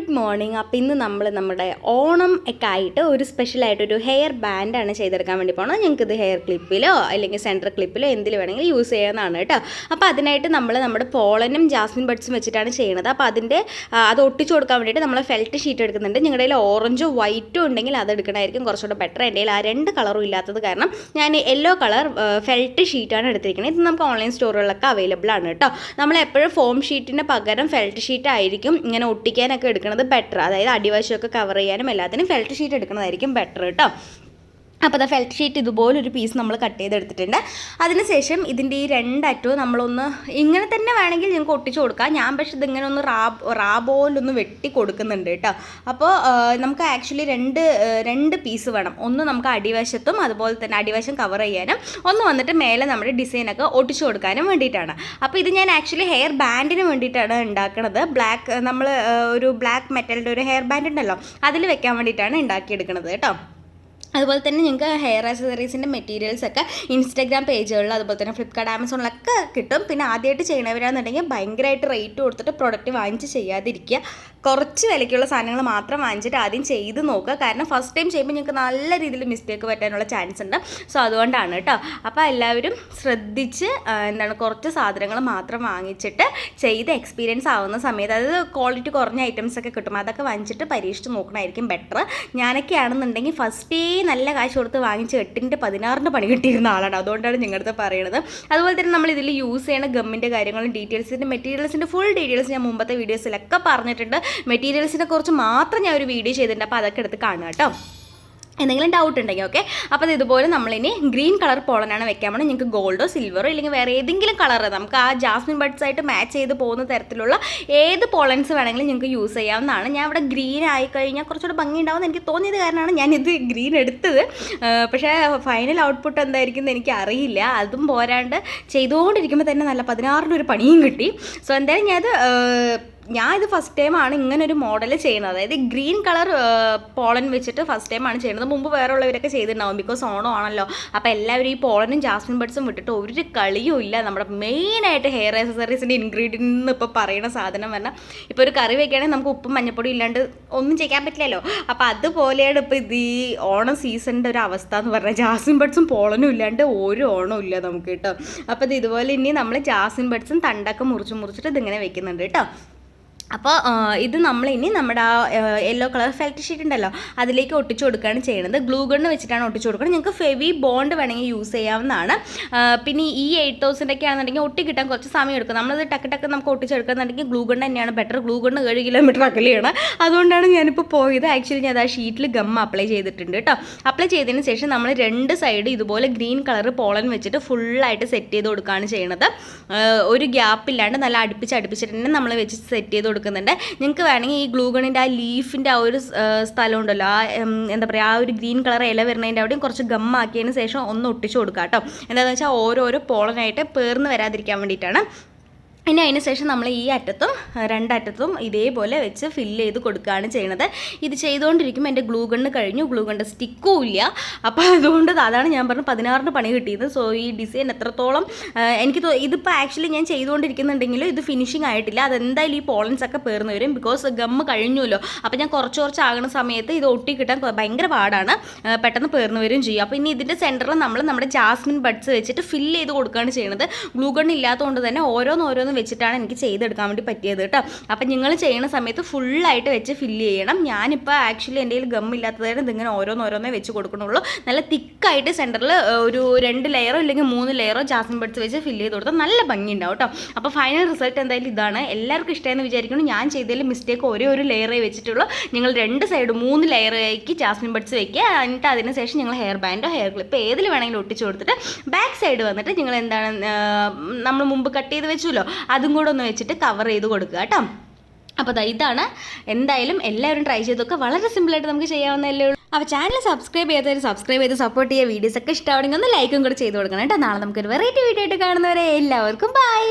Good morning. അപ്പോൾ ഇന്ന് നമ്മൾ നമ്മുടെ ഓണം ഒക്കെ ആയിട്ട് ഒരു സ്പെഷ്യലായിട്ടൊരു ഹെയർ ബാൻഡാണ് ചെയ്തെടുക്കാൻ വേണ്ടി പോകണം ഞങ്ങൾക്ക് ഇത് ഹെയർ ക്ലിപ്പിലോ അല്ലെങ്കിൽ സെന്റർ ക്ലിപ്പിലോ എന്തിൽ വേണമെങ്കിലും യൂസ് ചെയ്യാവുന്നതാണ് കേട്ടോ. അപ്പോൾ അതിനായിട്ട് നമ്മൾ നമ്മുടെ പോളനും ജാസ്മിൻ ബഡ്സും വെച്ചിട്ടാണ് ചെയ്യുന്നത് അപ്പോൾ അതിന്റെ അത് ഒട്ടിച്ചു കൊടുക്കാൻ വേണ്ടിയിട്ട് നമ്മൾ ഫെൽറ്റ് ഷീറ്റ് എടുക്കുന്നുണ്ട്. ഞങ്ങളുടെ കയ്യിൽ ഓറഞ്ചോ വൈറ്റോ ഉണ്ടെങ്കിൽ അത് എടുക്കണമായിരിക്കും കുറച്ചുകൂടെ ബെറ്റർ എന്റെ കയ്യിൽ ആ രണ്ട് കളറും ഇല്ലാത്തത് കാരണം ഞാൻ യെല്ലോ കളർ ഫെൽറ്റ് ഷീറ്റാണ് എടുത്തിരിക്കുന്നത് ഇത് നമുക്ക് ഓൺലൈൻ സ്റ്റോറുകളിലൊക്കെ അവൈലബിൾ ആണ് കേട്ടോ. നമ്മൾ എപ്പോഴും ഫോം ഷീറ്റിന് പകരം ഫെൽറ്റ് ഷീറ്റ് ആയിരിക്കും ഇങ്ങനെ ഒട്ടിക്കാനൊക്കെ എടുക്കുന്നത് ബെറ്റർ അതായത് അടിവശമൊക്കെ കവർ ചെയ്യാനും എല്ലാത്തിനും ഫെൽറ്റ് ഷീറ്റ് എടുക്കുന്നതായിരിക്കും ബെറ്റർ കേട്ടോ അപ്പോൾ അത് ഫെൽറ്റ് ഷീറ്റ് ഇതുപോലൊരു പീസ് നമ്മൾ കട്ട് ചെയ്തെടുത്തിട്ടുണ്ട്. അതിനുശേഷം ഇതിന്റെ ഈ രണ്ടറ്റവും നമ്മളൊന്ന് ഇങ്ങനെ തന്നെ വേണമെങ്കിൽ നിങ്ങൾക്ക് ഒട്ടിച്ച് കൊടുക്കാം. ഞാൻ പക്ഷെ ഇതിങ്ങനെ ഒന്ന് റാ റാ പോലൊന്ന് വെട്ടി കൊടുക്കുന്നുണ്ട് കേട്ടോ. അപ്പോൾ നമുക്ക് ആക്ച്വലി രണ്ട് രണ്ട് പീസ് വേണം. ഒന്ന് നമുക്ക് അടിവശത്തും അതുപോലെ തന്നെ അടിവശം കവർ ചെയ്യാനും ഒന്ന് വന്നിട്ട് മേലെ നമ്മുടെ ഡിസൈനൊക്കെ ഒട്ടിച്ചു കൊടുക്കാനും വേണ്ടിയിട്ടാണ്. അപ്പോൾ ഇത് ഞാൻ ആക്ച്വലി ഹെയർ ബാൻഡിന് വേണ്ടിയിട്ടാണ് ഉണ്ടാക്കുന്നത് ബ്ലാക്ക് നമ്മൾ ഒരു ബ്ലാക്ക് മെറ്റലിന്റെ ഒരു ഹെയർ ബാൻഡ് ഉണ്ടല്ലോ അതിൽ വെക്കാൻ വേണ്ടിയിട്ടാണ് ഉണ്ടാക്കിയെടുക്കുന്നത് കേട്ടോ. അതുപോലെ തന്നെ ഞങ്ങൾക്ക് ഹെയർ ആക്സസറീസിന്റെ മെറ്റീരിയൽസ് ഒക്കെ ഇൻസ്റ്റാഗ്രാം പേജുകളിൽ അതുപോലെ തന്നെ ഫ്ലിപ്കാർട്ട് ആമസോണിലൊക്കെ കിട്ടും. പിന്നെ ആദ്യമായിട്ട് ചെയ്യണവരാണെന്നുണ്ടെങ്കിൽ ഭയങ്കരമായിട്ട് റേറ്റ് കൊടുത്തിട്ട് പ്രൊഡക്റ്റ് വാങ്ങിച്ച് ചെയ്യാതിരിക്കുക. കുറച്ച് വിലയ്ക്കുള്ള സാധനങ്ങൾ മാത്രം വാങ്ങിച്ചിട്ട് ആദ്യം ചെയ്ത് നോക്കുക. കാരണം ഫസ്റ്റ് ടൈം ചെയ്യുമ്പോൾ നിങ്ങൾക്ക് നല്ല രീതിയിൽ മിസ്റ്റേക്ക് പറ്റാനുള്ള ചാൻസ് ഉണ്ട്. സോ അതുകൊണ്ടാണ് കേട്ടോ. അപ്പോൾ എല്ലാവരും ശ്രദ്ധിച്ച് എന്താണ് കുറച്ച് സാധനങ്ങൾ മാത്രം വാങ്ങിച്ചിട്ട് ചെയ്ത് എക്സ്പീരിയൻസ് ആവുന്ന സമയത്ത് അതായത് ക്വാളിറ്റി കുറഞ്ഞ ഐറ്റംസ് ഒക്കെ കിട്ടും. അതൊക്കെ വാങ്ങിച്ചിട്ട് പരീക്ഷിച്ച് നോക്കണമായിരിക്കും ബെറ്റർ ഞാനൊക്കെ ആണെന്നുണ്ടെങ്കിൽ ഫസ്റ്റേ നല്ല കാശ് കൊടുത്ത് വാങ്ങിച്ച് എട്ടിന്റെ പതിനാറിന്റെ പണി കിട്ടിയിരുന്ന ആളാണ്. അതുകൊണ്ടാണ് നിങ്ങളുടെ പറയണത്. അതുപോലെ തന്നെ നമ്മൾ ഇതിൽ യൂസ് ചെയ്യുന്ന ഗമ്മിന്റെ കാര്യങ്ങളും ഡീറ്റെയിൽസിന്റെ മെറ്റീരിയൽസിന്റെ ഫുൾ ഡീറ്റെയിൽസ് ഞാൻ മുമ്പത്തെ വീഡിയോസിലൊക്കെ പറഞ്ഞിട്ടുണ്ട്. മെറ്റീരിയൽസിനെ കുറിച്ച് മാത്രം ഞാൻ ഒരു വീഡിയോ ചെയ്തിട്ടുണ്ട്. അപ്പോൾ അതൊക്കെ എടുത്ത് കാണുക കേട്ടോ. എന്തെങ്കിലും ഡൗട്ട് ഉണ്ടെങ്കിൽ ഓക്കെ അപ്പോൾ അത് ഇതുപോലെ നമ്മളിനി ഗ്രീൻ കളർ പോളനാണ് വെക്കാൻ പോകണം നിങ്ങൾക്ക് ഗോൾഡോ സിൽവറോ ഇല്ലെങ്കിൽ വേറെ ഏതെങ്കിലും കളർ നമുക്ക് ആ ജാസ്മിൻ ബഡ്സ് ആയിട്ട് മാച്ച് ചെയ്ത് പോകുന്ന തരത്തിലുള്ള ഏത് പോളൻസ് വേണമെങ്കിലും നിങ്ങൾക്ക് യൂസ് ചെയ്യാവുന്നതാണ്. ഞാൻ ഇവിടെ ഗ്രീൻ ആയി കഴിഞ്ഞാൽ കുറച്ചുകൂടെ ഭംഗി ഉണ്ടാവും എനിക്ക് തോന്നിയത് കാരണമാണ് ഞാനിത് ഗ്രീൻ എടുത്തത്. പക്ഷേ ഫൈനൽ ഔട്ട്പുട്ട് എന്തായിരിക്കും എന്ന് എനിക്ക് അറിയില്ല. അതും പോരാണ്ട് ചെയ്തുകൊണ്ടിരിക്കുമ്പോൾ തന്നെ നല്ല പതിനാറിന്റെ ഒരു പണിയും കിട്ടി. സോ എന്തായാലും ഞാനത് ഞാൻ ഇത് ഫസ്റ്റ് ടൈമാണ് ഇങ്ങനെ ഒരു മോഡൽ ചെയ്യുന്നത്. അതായത് ഗ്രീൻ കളർ പോളൻ വെച്ചിട്ട് ഫസ്റ്റ് ടൈമാണ് ചെയ്യുന്നത്. മുമ്പ് വേറെ ഉള്ളവരൊക്കെ ചെയ്തിട്ടുണ്ടാവും ബിക്കോസ് ഓണം ആണല്ലോ. അപ്പോൾ എല്ലാവരും ഈ പോളനും ജാസ്മിൻ ബഡ്സും വിട്ടിട്ട് ഒരു കളിയും ഇല്ല. നമ്മുടെ മെയിനായിട്ട് ഹെയർ ആക്സസറീസിന്റെ ഇൻഗ്രീഡിയന്റ് ഇപ്പോൾ പറയുന്ന സാധനം പറഞ്ഞാൽ ഇപ്പോൾ ഒരു കറി വെക്കുകയാണെങ്കിൽ നമുക്ക് ഉപ്പും മഞ്ഞപ്പൊടി ഇല്ലാണ്ട് ഒന്നും ചെയ്യാൻ പറ്റില്ലല്ലോ. അപ്പോൾ അതുപോലെയാണ് ഇപ്പോൾ ഇത് ഈ ഓണം സീസണിന്റെ ഒരു അവസ്ഥ എന്ന് പറഞ്ഞാൽ ജാസ്മിൻ ബഡ്സും പോളനും ഇല്ലാണ്ട് ഒരു ഓണവും ഇല്ല നമുക്ക് കേട്ടോ. അപ്പോൾ ഇത് ഇതുപോലെ ഇനി നമ്മൾ ജാസ്മിൻ ബഡ്സും തണ്ടൊക്കെ മുറിച്ച് മുറിച്ചിട്ട് ഇതിങ്ങനെ വെക്കുന്നുണ്ട് കേട്ടോ. അപ്പോൾ ഇത് നമ്മളിനി നമ്മുടെ ആ യെല്ലോ കളർ ഫെൽറ്റ് ഷീറ്റ് ഉണ്ടല്ലോ അതിലേക്ക് ഒട്ടിച്ചു കൊടുക്കുകയാണ് ചെയ്യുന്നത്. ഗ്ലൂ ഗണ്ണ് വെച്ചിട്ടാണ് ഒട്ടിച്ചു കൊടുക്കുന്നത്. നിങ്ങൾക്ക് ഫെവി ബോണ്ട് വേണമെങ്കിൽ യൂസ് ചെയ്യാവുന്നതാണ്. പിന്നെ ഈ എയ്റ്റ് തൗസൻഡ് ഒക്കെ ആണെന്നുണ്ടെങ്കിൽ ഒട്ടി കിട്ടാൻ കുറച്ച് സമയം എടുക്കും. നമ്മളത് ടക്ക് ടക്ക് നമുക്ക് ഒട്ടിച്ചെടുക്കുന്നുണ്ടെങ്കിൽ ഗ്ലൂ ഗണ്ണ് തന്നെയാണ് ബെറ്റർ ഗ്ലൂ ഗണ്ണ് ഏഴ് കിലോമീറ്റർ അകലെയാണ്. അതുകൊണ്ടാണ് ഞാനിപ്പോൾ പോയത്. ആക്ച്വലി ഞാൻ ആ ഷീറ്റിൽ ഗം അപ്ലൈ ചെയ്തിട്ടുണ്ട് കേട്ടോ അപ്ലൈ ചെയ്തതിന് ശേഷം നമ്മൾ രണ്ട് സൈഡ് ഇതുപോലെ ഗ്രീൻ കളർ പോളൻ വെച്ചിട്ട് ഫുള്ളായിട്ട് സെറ്റ് ചെയ്ത് കൊടുക്കുകയാണ് ചെയ്യുന്നത് ഒരു ഗ്യാപ്പ് ഇല്ലാണ്ട് നല്ല അടുപ്പിച്ച് അടുപ്പിച്ചിട്ട് തന്നെ നമ്മൾ വെച്ച് സെറ്റ് ചെയ്ത് കൊടുക്കുന്നുണ്ട്. നിങ്ങൾക്ക് വേണമെങ്കിൽ ഈ ഗ്ലൂഗണിന്റെ ആ ലീഫിന്റെ ആ ഒരു സ്ഥലം ഉണ്ടല്ലോ ആ എന്താ പറയുക ആ ഒരു ഗ്രീൻ കളർ ഇല വരുന്നതിന്റെ അവിടെയും കുറച്ച് ഗമ്മാക്കിയതിന് ശേഷം ഒന്ന് ഒട്ടിച്ചു കൊടുക്കുക കേട്ടോ. എന്താണെന്ന് വെച്ചാൽ ഓരോരോ പോളനായിട്ട് പേർന്ന് വരാതിരിക്കാൻ വേണ്ടിയിട്ടാണ്. ഇനി അതിന് ശേഷം നമ്മൾ ഈ അറ്റത്തും രണ്ടറ്റത്തും ഇതേപോലെ വെച്ച് ഫില്ല് ചെയ്ത് കൊടുക്കുകയാണ് ചെയ്യുന്നത് ഇത് ചെയ്തുകൊണ്ടിരിക്കുമ്പോൾ എന്റെ ഗ്ലൂ ഗണ്ണ് കഴിഞ്ഞു. ഗ്ലൂ ഗണ്ണ് സ്റ്റിക്കും ഇല്ല. അപ്പോൾ അതുകൊണ്ട് അതാണ് ഞാൻ പറഞ്ഞത് പതിനാറിന് പണി കിട്ടിയത്. സോ ഈ ഡിസൈൻ എത്രത്തോളം എനിക്ക് ഇതിപ്പോൾ ആക്ച്വലി ഞാൻ ചെയ്തുകൊണ്ടിരിക്കുന്നുണ്ടെങ്കിലും ഇത് ഫിനിഷിംഗ് ആയിട്ടില്ല. അതെന്തായാലും ഈ പോളൻസ് ഒക്കെ പേർന്ന് വരും. ബിക്കോസ് ഗമ്മ് കഴിഞ്ഞുല്ലോ അപ്പോൾ ഞാൻ കുറച്ച് കുറച്ച് ആകുന്ന സമയത്ത് ഇത് ഒട്ടി കിട്ടാൻ ഭയങ്കര പാടാണ്. പെട്ടെന്ന് പേർന്ന് വരും ചെയ്യും. അപ്പോൾ ഇനി ഇതിന്റെ സെന്ററിൽ നമ്മൾ നമ്മുടെ ജാസ്മിൻ ബഡ്സ് വെച്ചിട്ട് ഫില്ല് ചെയ്ത് കൊടുക്കുകയാണ് ചെയ്യുന്നത് ഗ്ലൂ ഗണ്ണ് ഇല്ലാത്തതുകൊണ്ട് തന്നെ ഓരോന്ന് ഓരോന്ന് വെച്ചിട്ടാണ് എനിക്ക് ചെയ്തെടുക്കാൻ വേണ്ടി പറ്റിയത് കേട്ടോ. അപ്പം നിങ്ങൾ ചെയ്യുന്ന സമയത്ത് ഫുള്ളായിട്ട് വെച്ച് ഫില്ല് ചെയ്യണം. ഞാനിപ്പോൾ ആക്ച്വലി എന്റെ കയ്യിൽ ഗം ഇല്ലാത്തതായിട്ട് ഇതിങ്ങനെ ഓരോന്നോരോന്നേ വെച്ച് കൊടുക്കണുള്ളൂ നല്ല തിക്കായിട്ട് സെന്ററിൽ ഒരു രണ്ട് ലെയറോ അല്ലെങ്കിൽ മൂന്ന് ലെയറോ ജാസ്മിൻ ബഡ്സ് വെച്ച് ഫില്ല് ചെയ്ത് കൊടുത്താൽ നല്ല ഭംഗി ഉണ്ടാവും കേട്ടോ. അപ്പോൾ ഫൈനൽ റിസൾട്ട് എന്തായാലും ഇതാണ്. എല്ലാവർക്കും ഇഷ്ടമെന്ന് വിചാരിക്കുന്നു. ഞാൻ ചെയ്തതിൽ മിസ്റ്റേക്ക് ഒരേ ഒരു ലെയറേ വെച്ചിട്ടുള്ളൂ. നിങ്ങൾ രണ്ട് സൈഡ് മൂന്ന് ലെയറേക്ക് ജാസ്മിൻ ബഡ്സ് വെക്കുക. എന്നിട്ട് അതിനുശേഷം നിങ്ങൾ ഹെയർ ബാൻഡോ ഹെയർ ക്ലിപ്പ് ഏതിൽ വേണമെങ്കിലും ഒട്ടിച്ചു കൊടുത്തിട്ട് ബാക്ക് സൈഡ് വന്നിട്ട് നിങ്ങൾ എന്താണ് നമ്മൾ മുമ്പ് കട്ട് ചെയ്ത് വെച്ചുല്ലോ അതും കൂടെ ഒന്ന് വെച്ചിട്ട് കവർ ചെയ്ത് കൊടുക്കുക കേട്ടോ. അപ്പോൾ ഇതാണ്. എന്തായാലും എല്ലാവരും ട്രൈ ചെയ്തൊക്കെ വളരെ സിമ്പിളായിട്ട് നമുക്ക് ചെയ്യാവുന്നതല്ലേ ഉള്ളൂ. അപ്പോൾ ചാനൽ സബ്സ്ക്രൈബ് ചെയ്തവർ സബ്സ്ക്രൈബ് ചെയ്ത് സപ്പോർട്ട് ചെയ്യുക. വീഡിയോസ് ഒക്കെ ഇഷ്ടമാണെങ്കിൽ ഒന്ന് ലൈക്കും കൂടെ ചെയ്ത് കൊടുക്കണം കേട്ടോ. നാളെ നമുക്കൊരു വെറൈറ്റി വീഡിയോ ആയിട്ട് കാണുന്നവരെ എല്ലാവർക്കും ബൈ